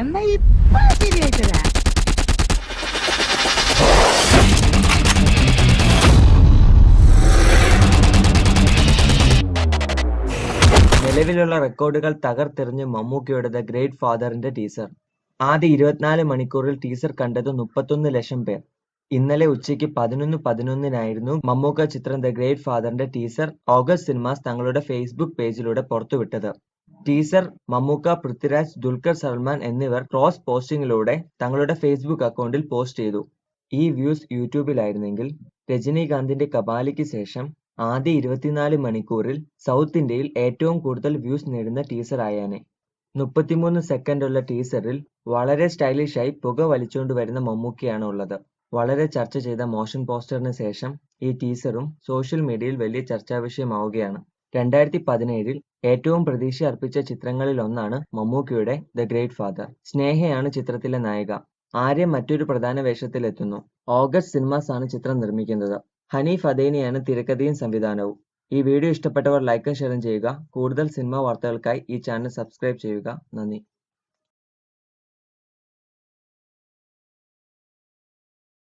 എന്നാ ഇപ്പൊ ശരിയായിട്ടരാ നിലവിലുള്ള റെക്കോർഡുകൾ തകർത്തെറിഞ്ഞ് മമ്മൂക്കയുടെ ദ ഗ്രേറ്റ് ഫാദറിന്റെ ടീസർ. ആദ്യ ഇരുപത്തിനാല് മണിക്കൂറിൽ ടീസർ കണ്ടത് മുപ്പത്തൊന്ന് ലക്ഷം പേർ. ഇന്നലെ ഉച്ചയ്ക്ക് പതിനൊന്ന് പതിനൊന്നിനായിരുന്നു മമ്മൂക്ക ചിത്രം ദ ഗ്രേറ്റ് ഫാദറിന്റെ ടീസർ ഓഗസ്റ്റ് സിനിമാസ് തങ്ങളുടെ ഫേസ്ബുക്ക് പേജിലൂടെ പുറത്തുവിട്ടത്. ടീസർ മമ്മൂക്ക പൃഥ്വിരാജ് ദുൽഖർ സൽമാൻ എന്നിവർ ക്രോസ് പോസ്റ്റിംഗിലൂടെ തങ്ങളുടെ ഫേസ്ബുക്ക് അക്കൗണ്ടിൽ പോസ്റ്റ് ചെയ്തു. ഈ വ്യൂസ് യൂട്യൂബിലായിരുന്നെങ്കിൽ രജനീകാന്തിന്റെ കപാലിക്ക് ശേഷം ആദ്യ ഇരുപത്തിനാല് മണിക്കൂറിൽ സൗത്ത് ഇന്ത്യയിൽ ഏറ്റവും കൂടുതൽ വ്യൂസ് നേടുന്ന ടീസർ ആയാനെ. മുപ്പത്തിമൂന്ന് സെക്കൻഡുള്ള ടീസറിൽ വളരെ സ്റ്റൈലിഷായി പുക വലിച്ചുകൊണ്ട് വരുന്ന മമ്മൂക്കയാണ് ഉള്ളത്. വളരെ ചർച്ച ചെയ്ത മോഷൻ പോസ്റ്ററിന് ശേഷം ഈ ടീസറും സോഷ്യൽ മീഡിയയിൽ വലിയ ചർച്ചാ വിഷയമാവുകയാണ് രണ്ടായിരത്തി പതിനേഴിൽ ഏറ്റവും പ്രതീക്ഷ അർപ്പിച്ച ചിത്രങ്ങളിൽ ഒന്നാണ് മമ്മൂക്കിയുടെ ദ ഗ്രേറ്റ് ഫാദർ സ്നേഹയാണ് ചിത്രത്തിലെ നായിക. ആര്യ മറ്റൊരു പ്രധാന വേഷത്തിലെത്തുന്നു. ഓഗസ്റ്റ് സിനിമാസ് ആണ് ചിത്രം നിർമ്മിക്കുന്നത്. ഹനീഫ് അദേനിയാണ് തിരക്കഥയും സംവിധാനവും. ഈ വീഡിയോ ഇഷ്ടപ്പെട്ടവർ ലൈക്കും ഷെയറും ചെയ്യുക. കൂടുതൽ സിനിമാ വാർത്തകൾക്കായി ഈ ചാനൽ സബ്സ്ക്രൈബ് ചെയ്യുക. നന്ദി.